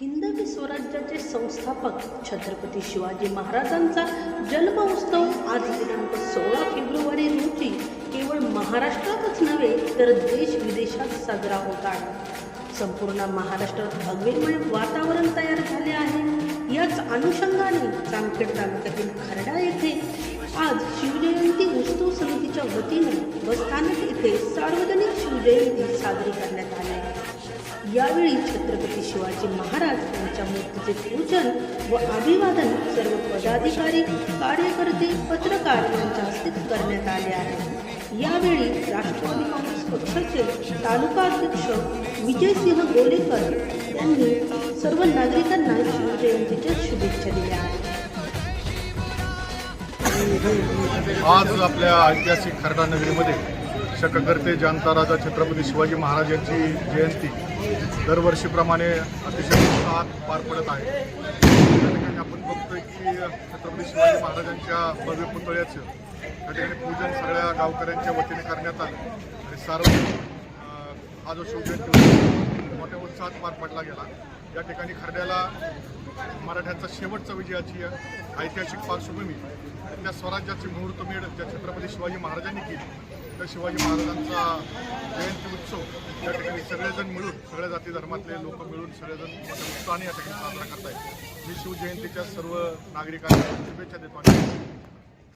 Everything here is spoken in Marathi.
हिंदवी स्वराज्याचे संस्थापक छत्रपती शिवाजी महाराजांचा जन्म उत्सव आज दिनांक सोळा फेब्रुवारी रोजी केवळ महाराष्ट्रातच नव्हे तर देश विदेशात साजरा होत आहे. संपूर्ण महाराष्ट्रात अग्निमय वातावरण तयार झाले आहे. याच अनुषंगाने जामखेड तालुक्यातील खरडा येथे आज शिवजयंती उत्सव समितीच्या वतीने बसस्थानक येथे सार्वजनिक शिवजयंती साजरी करण्यात यावेळी छत्रपती शिवाजी महाराज यांच्या मूर्तीचे पूजन व अभिवादन सर्व पदाधिकारी कार्यकर्ते पत्रकार यांच्या हस्ते करण्यात आले आहे. यावेळी राष्ट्रवादी काँग्रेस पक्षाचे तालुका अध्यक्ष विजयसिंह गोलेकर यांनी सर्व नागरिकांना शिवजयंतीच्या शुभेच्छा दिल्या आहेत. आज आपल्या ऐतिहासिक खरडा नगरीमध्ये शककर्ते जनता राजा छत्रपती शिवाजी महाराज यांची जयंती दरवर्षीप्रमाणे अतिशय उत्साहात पार पडत आहे. त्या ठिकाणी आपण बघतोय की छत्रपती शिवाजी महाराजांच्या भव्य पुतळ्याचं त्या ठिकाणी पूजन सगळ्या गावकऱ्यांच्या वतीने करण्यात आलं. आणि सार्वजनिक हा जो शिवजयंती मोठ्या उत्साहात पार पडला गेला. या ठिकाणी खरड्याला मराठ्यांचा शेवटचा विजयाची ऐतिहासिक पार्श्वभूमी. त्या स्वराज्याची मुहूर्तमेढ ज्या छत्रपती शिवाजी महाराजांनी केली त्या शिवाजी महाराजांचा जयंती उत्सव या ठिकाणी सगळेजण मिळून सगळ्या जाती धर्मातले लोक मिळून सगळेजण मोठ्या उत्साहाने या ठिकाणी साजरा करतायत. मी शिवजयंतीच्या सर्व नागरिकांना शुभेच्छा देतो